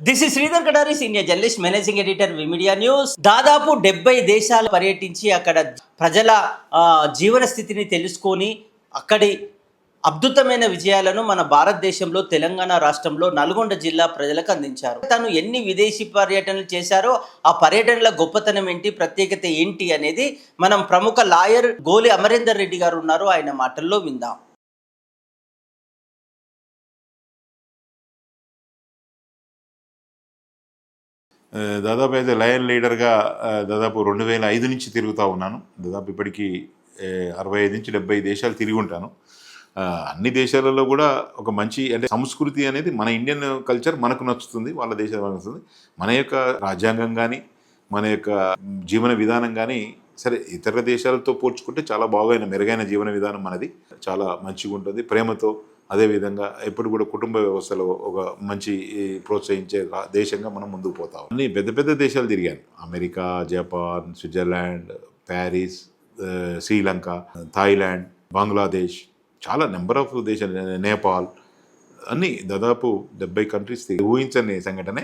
This is Sridhar Katari senior journalist managing editor విమిడియా news దాదాపు డెబ్బై దేశాలు పర్యటించి అక్కడ ప్రజల జీవన స్థితిని తెలుసుకొని అక్కడి అద్భుతమైన విజయాలను మన భారతదేశంలో తెలంగాణ రాష్ట్రంలో నల్గొండ జిల్లా ప్రజలకు అందించారు. తను ఎన్ని విదేశీ పర్యటనలు చేశారో ఆ పర్యటనల గొప్పతనం ఏంటి ప్రత్యేకత ఏంటి అనేది మనం ప్రముఖ లాయర్ గోలి అమరేందర్ రెడ్డి గారు ఉన్నారు. ఆయన మాటల్లో విందాం. దాదాపు అయితే లయన్ లీడర్గా దాదాపు రెండు వేల ఐదు నుంచి తిరుగుతూ ఉన్నాను. దాదాపు ఇప్పటికీ అరవై ఐదు నుంచి డెబ్బై దేశాలు తిరిగి ఉంటాను. అన్ని దేశాలలో కూడా ఒక మంచి అంటే సంస్కృతి అనేది మన ఇండియన్ కల్చర్ మనకు నచ్చుతుంది వాళ్ళ దేశం నచ్చుతుంది. మన యొక్క రాజ్యాంగం కానీ మన యొక్క జీవన విధానం కానీ సరే ఇతర దేశాలతో పోల్చుకుంటే చాలా బాగైన మెరుగైన జీవన విధానం మనది. చాలా మంచిగా ఉంటుంది ప్రేమతో అదేవిధంగా ఎప్పుడు కూడా కుటుంబ వ్యవస్థలో ఒక మంచి ప్రోత్సహించే దేశంగా మనం ముందుకు పోతాం. అన్ని పెద్ద పెద్ద దేశాలు తిరిగాను. America Japan Switzerland Paris Sri Lanka Thailand Bangladesh చాలా నెంబర్ ఆఫ్ దేశాలు నేపాల్ అన్నీ దాదాపు డెబ్బై కంట్రీస్ తిరిగి ఊహించని సంఘటనే